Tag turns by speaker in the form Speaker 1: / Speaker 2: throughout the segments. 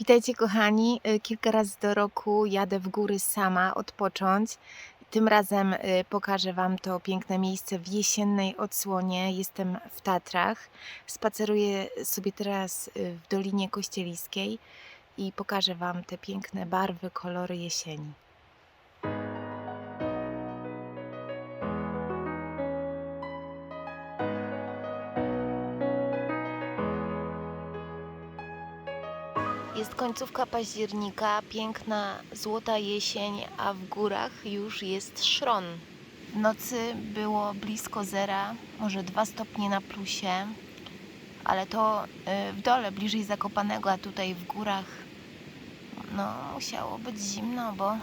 Speaker 1: Witajcie kochani. Y, Kilka razy do roku jadę w góry sama odpocząć. Tym razem y, pokażę Wam to piękne miejsce w jesiennej odsłonie. Jestem w Tatrach. Spaceruję sobie teraz y, w Dolinie Kościeliskiej i pokażę Wam te piękne barwy, kolory jesieni. Końcówka października, piękna złota jesień, a w górach już jest szron. W nocy było blisko zera, może 2 stopnie na plusie, ale to y, w dole, bliżej Zakopanego, a tutaj w górach no musiało być zimno, bo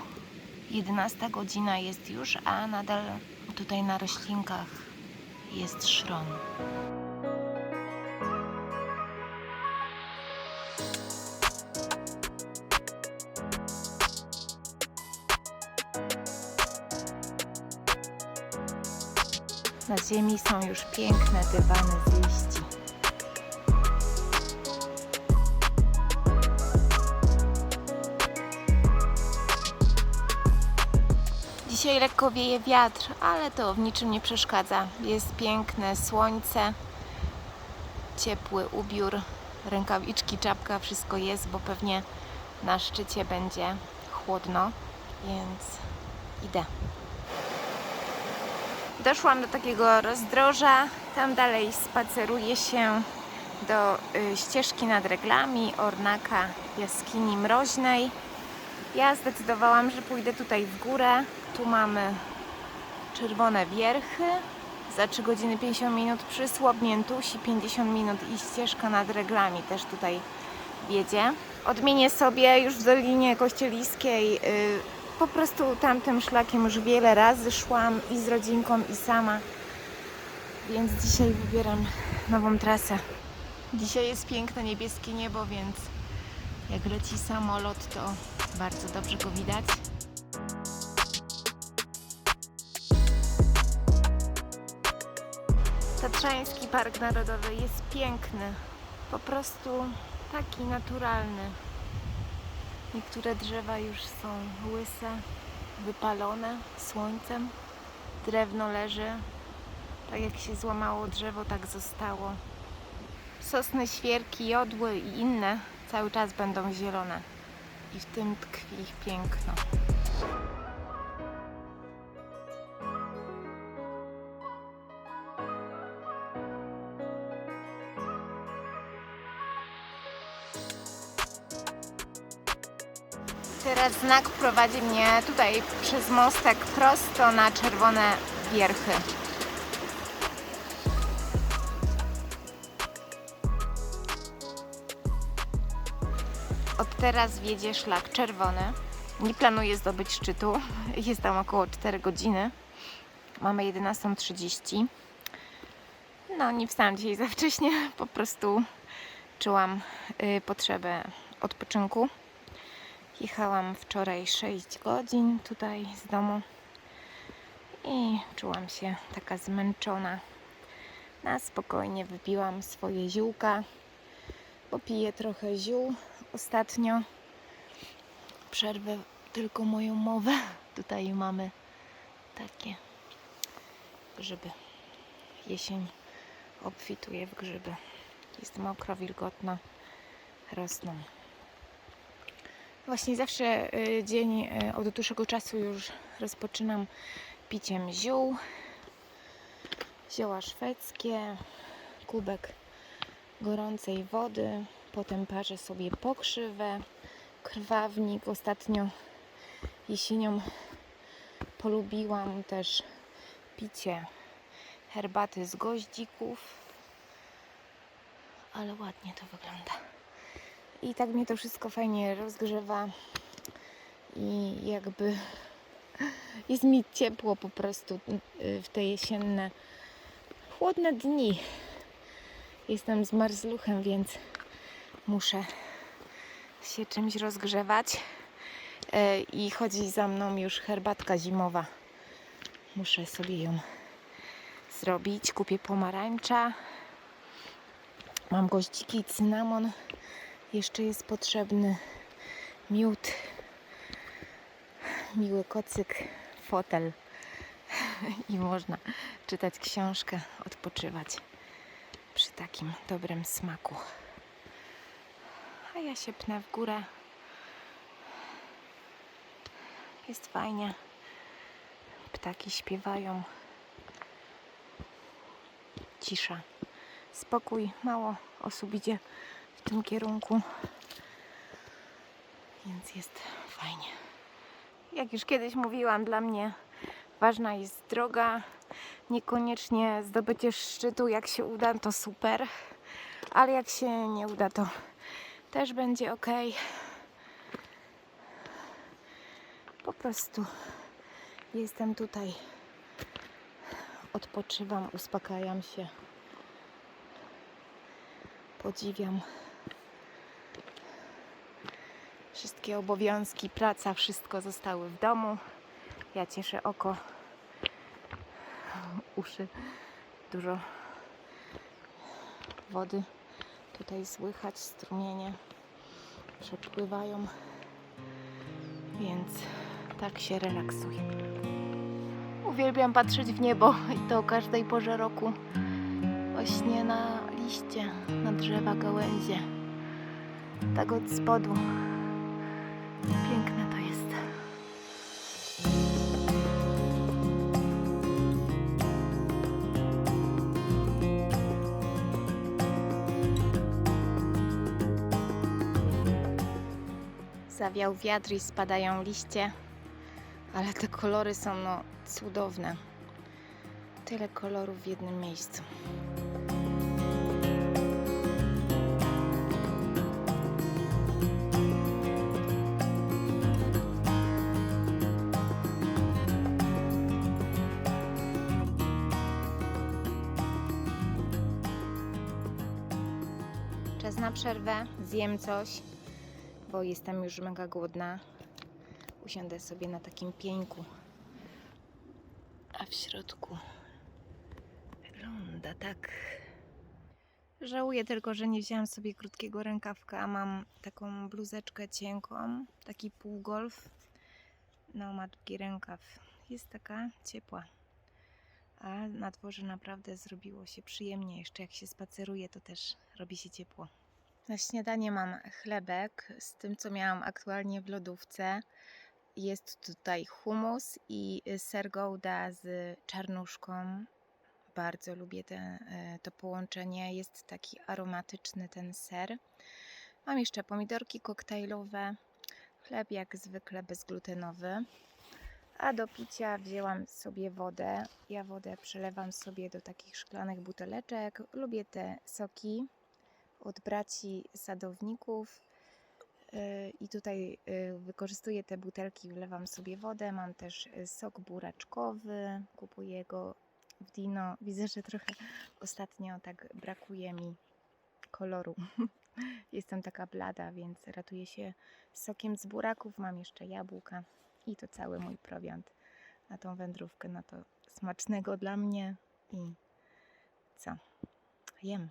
Speaker 1: 11 godzina jest już, a nadal tutaj na roślinkach jest szron. Na ziemi są już piękne dywany z liści. Dzisiaj lekko wieje wiatr, ale to w niczym nie przeszkadza. Jest piękne słońce, ciepły ubiór, rękawiczki, czapka, wszystko jest, bo pewnie na szczycie będzie chłodno, więc idę. Doszłam do takiego rozdroża. Tam dalej spaceruje się do y, ścieżki nad reglami Ornaka jaskini mroźnej. Ja zdecydowałam, że pójdę tutaj w górę. Tu mamy czerwone wierchy. Za 3 godziny 50 minut przysłop Miętusi, 50 minut i ścieżka nad reglami też tutaj wiedzie. Odmienię sobie już w Dolinie Kościeliskiej y, po prostu tamtym szlakiem już wiele razy szłam i z rodzinką i sama. Więc dzisiaj wybieram nową trasę. Dzisiaj jest piękne niebieskie niebo, więc jak leci samolot, to bardzo dobrze go widać. Tatrzański Park Narodowy jest piękny. Po prostu taki naturalny. Niektóre drzewa już są łyse, wypalone słońcem. Drewno leży. Tak jak się złamało drzewo, tak zostało. Sosny, świerki, jodły i inne cały czas będą zielone. I w tym tkwi ich piękno. Teraz znak prowadzi mnie tutaj przez mostek prosto na czerwone wierchy. Od teraz wiedzie szlak czerwony. Nie planuję zdobyć szczytu. Jest tam około 4 godziny. Mamy 11.30. No, nie wstałam dzisiaj za wcześnie. Po prostu czułam y, potrzebę odpoczynku. Jechałam wczoraj 6 godzin tutaj z domu i czułam się taka zmęczona. Na spokojnie wypiłam swoje ziółka, bo piję trochę ziół ostatnio. Przerwę tylko moją mowę. Tutaj mamy takie grzyby. Jesień obfituje w grzyby. Jest mokro, wilgotno, rosną. Właśnie zawsze y, dzień y, od dłuższego czasu już rozpoczynam piciem ziół. Zioła szwedzkie, kubek gorącej wody, potem parzę sobie pokrzywę, krwawnik. Ostatnio jesienią polubiłam też picie herbaty z goździków, ale ładnie to wygląda. I tak mnie to wszystko fajnie rozgrzewa i jakby jest mi ciepło po prostu y, w te jesienne, chłodne dni. Jestem z marzluchem, więc muszę się czymś rozgrzewać. E, I chodzi za mną już herbatka zimowa. Muszę sobie ją zrobić. Kupię pomarańcza. Mam goździki cynamon Jeszcze jest potrzebny miód, miły kocyk, fotel i można czytać książkę, odpoczywać przy takim dobrym smaku. A ja się pnę w górę. Jest fajnie. Ptaki śpiewają. Cisza. Spokój. Mało osób idzie tym kierunku. Więc jest fajnie. Jak już kiedyś mówiłam, dla mnie ważna jest droga. Niekoniecznie zdobycie szczytu, jak się uda, to super. Ale jak się nie uda, to też będzie ok. Po prostu jestem tutaj, odpoczywam, uspokajam się, podziwiam wszystkie obowiązki, praca, wszystko zostały w domu. Ja cieszę oko, uszy, dużo wody tutaj słychać, strumienie przepływają, więc tak się relaksuję. Uwielbiam patrzeć w niebo i to o każdej porze roku. Właśnie na liście, na drzewa, gałęzie. Tak od spodu. Piękne to jest. Zawiał wiatr i spadają liście, ale te kolory są no cudowne. Tyle kolorów w jednym miejscu. Na przerwę, zjem coś, bo jestem już mega głodna. Usiądę sobie na takim pieńku. A w środku wygląda tak. Żałuję tylko, że nie wzięłam sobie krótkiego rękawka. a Mam taką bluzeczkę cienką, taki półgolf. No, ma długi rękaw. Jest taka ciepła. A na dworze naprawdę zrobiło się przyjemnie. Jeszcze jak się spaceruje, to też robi się ciepło. Na śniadanie mam chlebek z tym, co miałam aktualnie w lodówce. Jest tutaj humus i ser gouda z czarnuszką. Bardzo lubię te, e, to połączenie. Jest taki aromatyczny ten ser. Mam jeszcze pomidorki koktajlowe, chleb jak zwykle bezglutenowy. A do picia wzięłam sobie wodę. Ja wodę przelewam sobie do takich szklanych buteleczek. Lubię te soki od braci sadowników. Yy, I tutaj yy, wykorzystuję te butelki, wlewam sobie wodę. Mam też yy, sok buraczkowy, kupuję go w Dino. Widzę, że trochę ostatnio tak brakuje mi koloru. Jestem taka blada, więc ratuję się sokiem z buraków. Mam jeszcze jabłka i to cały mój prowiant na tą wędrówkę. No to smacznego dla mnie i co? Jem.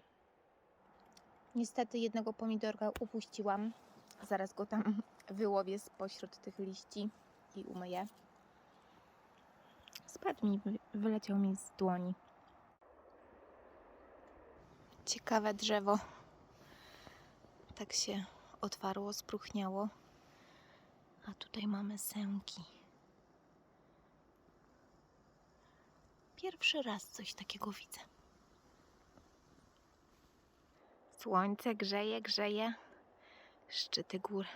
Speaker 1: Niestety jednego pomidorka upuściłam. Zaraz go tam wyłowię spośród tych liści i umyję. Spadł mi, wy- wyleciał mi z dłoni. Ciekawe drzewo. Tak się otwarło, spróchniało. A tutaj mamy sęki. Pierwszy raz coś takiego widzę. Słońce grzeje, grzeje. Szczyty gór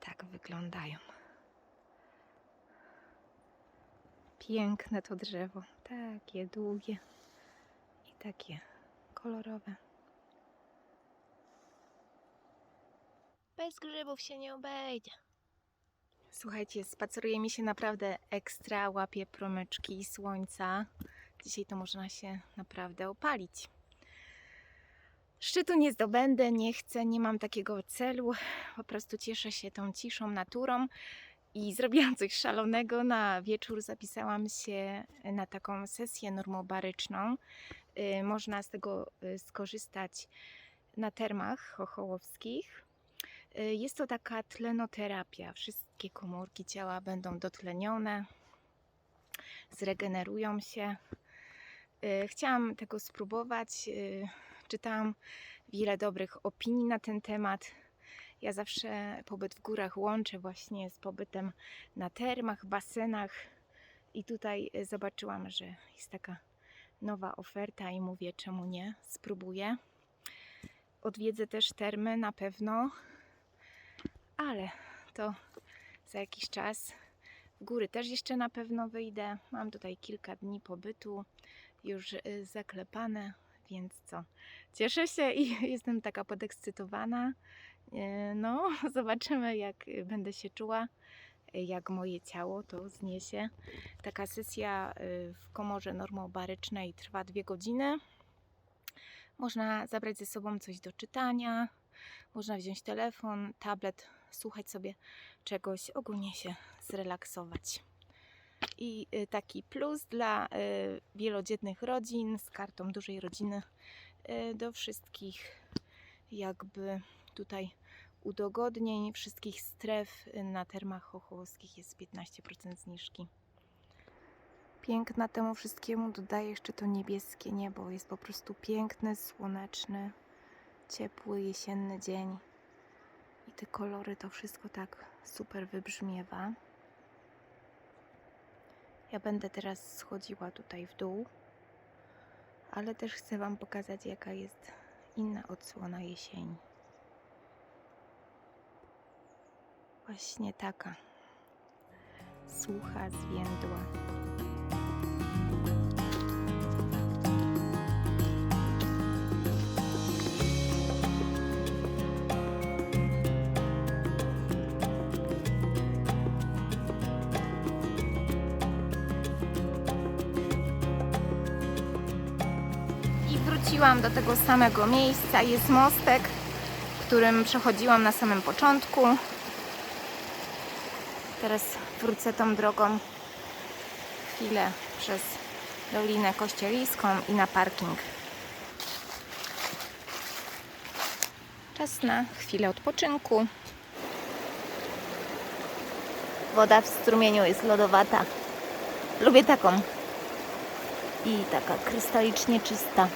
Speaker 1: tak wyglądają. Piękne to drzewo. Takie długie i takie kolorowe. Bez grzybów się nie obejdzie. Słuchajcie, spaceruje mi się naprawdę ekstra, łapie promyczki słońca. Dzisiaj to można się naprawdę opalić. Szczytu nie zdobędę, nie chcę, nie mam takiego celu. Po prostu cieszę się tą ciszą, naturą i zrobiłam coś szalonego. Na wieczór zapisałam się na taką sesję normobaryczną. Y, Można z tego y, skorzystać na termach chochołowskich. Y, Jest to taka tlenoterapia. Wszystkie komórki ciała będą dotlenione, zregenerują się. Chciałam tego spróbować. Czytałam wiele dobrych opinii na ten temat. Ja zawsze pobyt w górach łączę właśnie z pobytem na termach, basenach. I tutaj y, zobaczyłam, że jest taka nowa oferta i mówię, czemu nie? Spróbuję. Odwiedzę też termy na pewno, ale to za jakiś czas. W góry też jeszcze na pewno wyjdę. Mam tutaj kilka dni pobytu już y, zaklepane, więc co? Cieszę się i jestem taka podekscytowana. Y, No, zobaczymy, jak będę się czuła, jak moje ciało to zniesie. Taka sesja y, w komorze normobarycznej trwa dwie godziny. Można zabrać ze sobą coś do czytania, można wziąć telefon, tablet, słuchać sobie czegoś, ogólnie się zrelaksować. I y, taki plus dla y, wielodzietnych rodzin z kartą dużej rodziny y, do wszystkich jakby tutaj udogodnień, wszystkich stref na termach chochołowskich jest 15% zniżki. Piękna temu wszystkiemu dodaje jeszcze to niebieskie niebo. Jest po prostu piękny, słoneczny, ciepły, jesienny dzień. I te kolory, to wszystko tak super wybrzmiewa. Ja będę teraz schodziła tutaj w dół, ale też chcę Wam pokazać, jaka jest inna odsłona jesieni. Właśnie taka. Sucha, zwiędła. Wróciłam do tego samego miejsca. Jest mostek, którym przechodziłam na samym początku. Teraz wrócę tą drogą chwilę przez Dolinę Kościeliską i na parking. Czas na chwilę odpoczynku. Woda w strumieniu jest lodowata. Lubię taką. I taka krystalicznie czysta.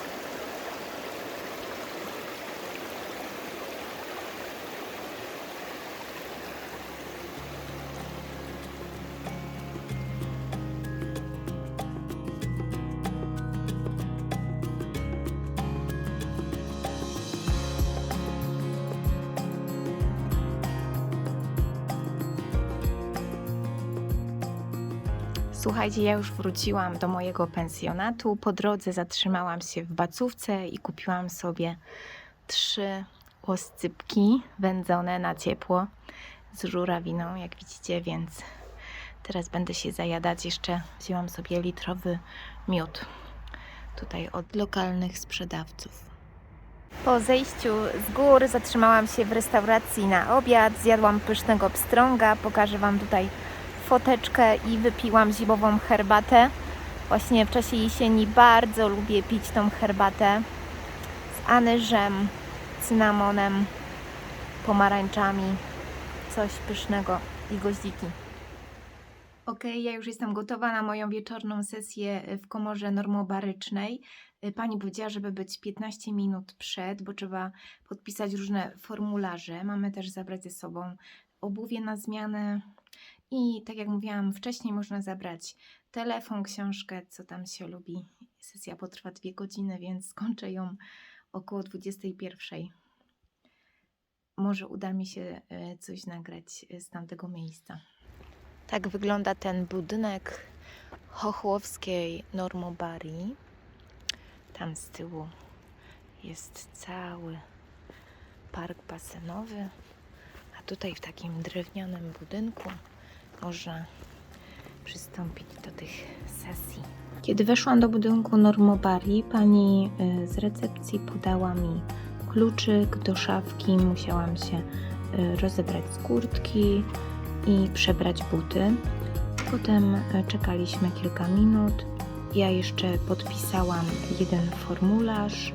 Speaker 1: Słuchajcie, ja już wróciłam do mojego pensjonatu. Po drodze zatrzymałam się w Bacówce i kupiłam sobie trzy oscypki wędzone na ciepło z żurawiną, jak widzicie, więc teraz będę się zajadać. Jeszcze wzięłam sobie litrowy miód tutaj od lokalnych sprzedawców. Po zejściu z gór zatrzymałam się w restauracji na obiad, zjadłam pysznego pstrąga, pokażę Wam tutaj foteczkę i wypiłam zimową herbatę. Właśnie w czasie jesieni bardzo lubię pić tą herbatę z anyżem, cynamonem, pomarańczami, coś pysznego i goździki. Ok, ja już jestem gotowa na moją wieczorną sesję w komorze normobarycznej. Pani powiedziała, żeby być 15 minut przed, bo trzeba podpisać różne formularze. Mamy też zabrać ze sobą obuwie na zmianę, i tak jak mówiłam wcześniej, można zabrać telefon, książkę, co tam się lubi. Sesja potrwa dwie godziny, więc skończę ją około 21. Może uda mi się e, coś nagrać e, z tamtego miejsca. Tak wygląda ten budynek Chochłowskiej Normobarii. Tam z tyłu jest cały park basenowy, a tutaj w takim drewnianym budynku można przystąpić do tych sesji. Kiedy weszłam do budynku Normobarii, pani y, z recepcji podała mi kluczyk do szafki. Musiałam się y, rozebrać z kurtki i przebrać buty. Potem y, czekaliśmy kilka minut. Ja jeszcze podpisałam jeden formularz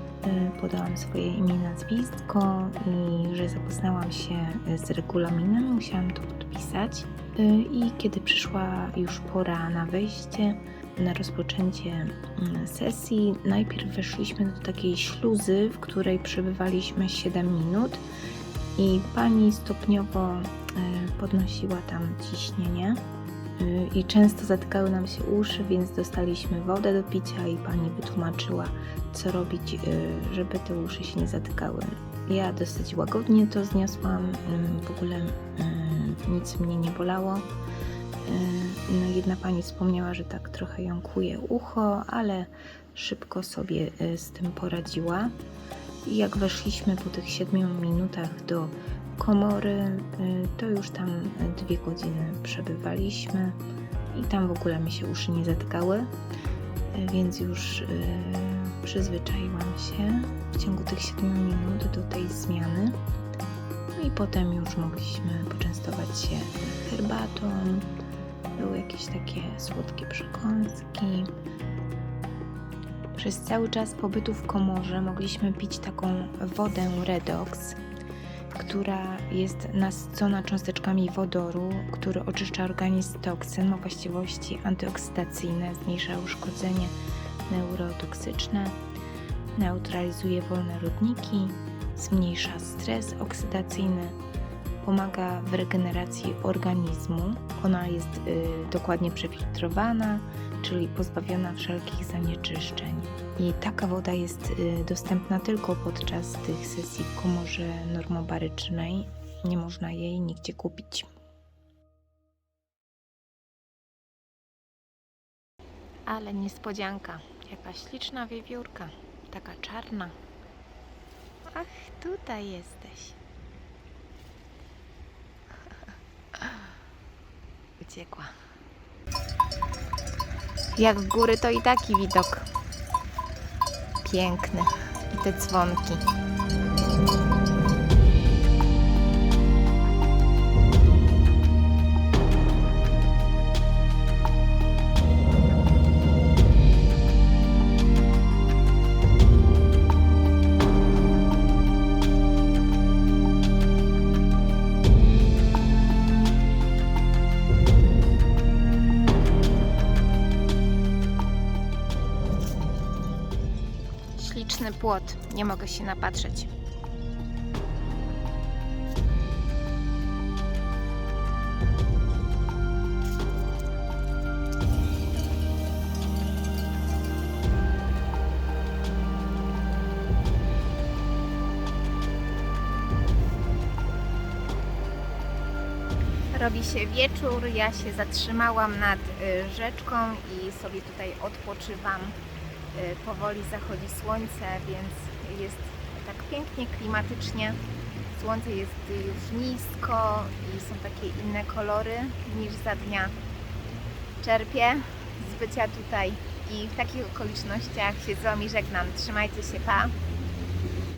Speaker 1: podałam swoje imię, nazwisko i że zapoznałam się z regulaminem, musiałam to podpisać. Y, I kiedy przyszła już pora na wejście, na rozpoczęcie mm, sesji, najpierw weszliśmy do takiej śluzy, w której przebywaliśmy 7 minut i pani stopniowo y, podnosiła tam ciśnienie y, i często zatykały nam się uszy, więc dostaliśmy wodę do picia i pani wytłumaczyła, co robić, y, żeby te uszy się nie zatykały. Ja dosyć łagodnie to zniosłam, ym, w ogóle ym, nic mnie nie bolało. No, jedna pani wspomniała, że tak trochę ją kuje ucho, ale szybko sobie y, z tym poradziła. I jak weszliśmy po tych 7 minutach do komory, y, to już tam dwie godziny przebywaliśmy i tam w ogóle mi się uszy nie zatkały, y, więc już y, przyzwyczaiłam się w ciągu tych 7 minut do tej zmiany. No i potem już mogliśmy poczęstować się herbatą, były jakieś takie słodkie przekąski. Przez cały czas pobytu w komorze mogliśmy pić taką wodę redox, która jest nasycona cząsteczkami wodoru, który oczyszcza organizm z toksyn, ma właściwości antyoksydacyjne, zmniejsza uszkodzenie neurotoksyczne, neutralizuje wolne rodniki, zmniejsza stres oksydacyjny, pomaga w regeneracji organizmu. Ona jest y, dokładnie przefiltrowana, czyli pozbawiona wszelkich zanieczyszczeń. I taka woda jest y, dostępna tylko podczas tych sesji w komorze normobarycznej. Nie można jej nigdzie kupić. Ale niespodzianka, jaka śliczna wiewiórka, taka czarna. Ach, tutaj jesteś. Uciekła. Jak w góry, to i taki widok. Piękny. I te dzwonki. Płot. Nie mogę się napatrzeć. Robi się wieczór, ja się zatrzymałam nad y, rzeczką i sobie tutaj odpoczywam. Y, powoli zachodzi słońce, więc jest tak pięknie, klimatycznie. Słońce jest już nisko i są takie inne kolory niż za dnia. Czerpię z bycia tutaj i w takich okolicznościach się z Wami żegnam. Trzymajcie się, pa!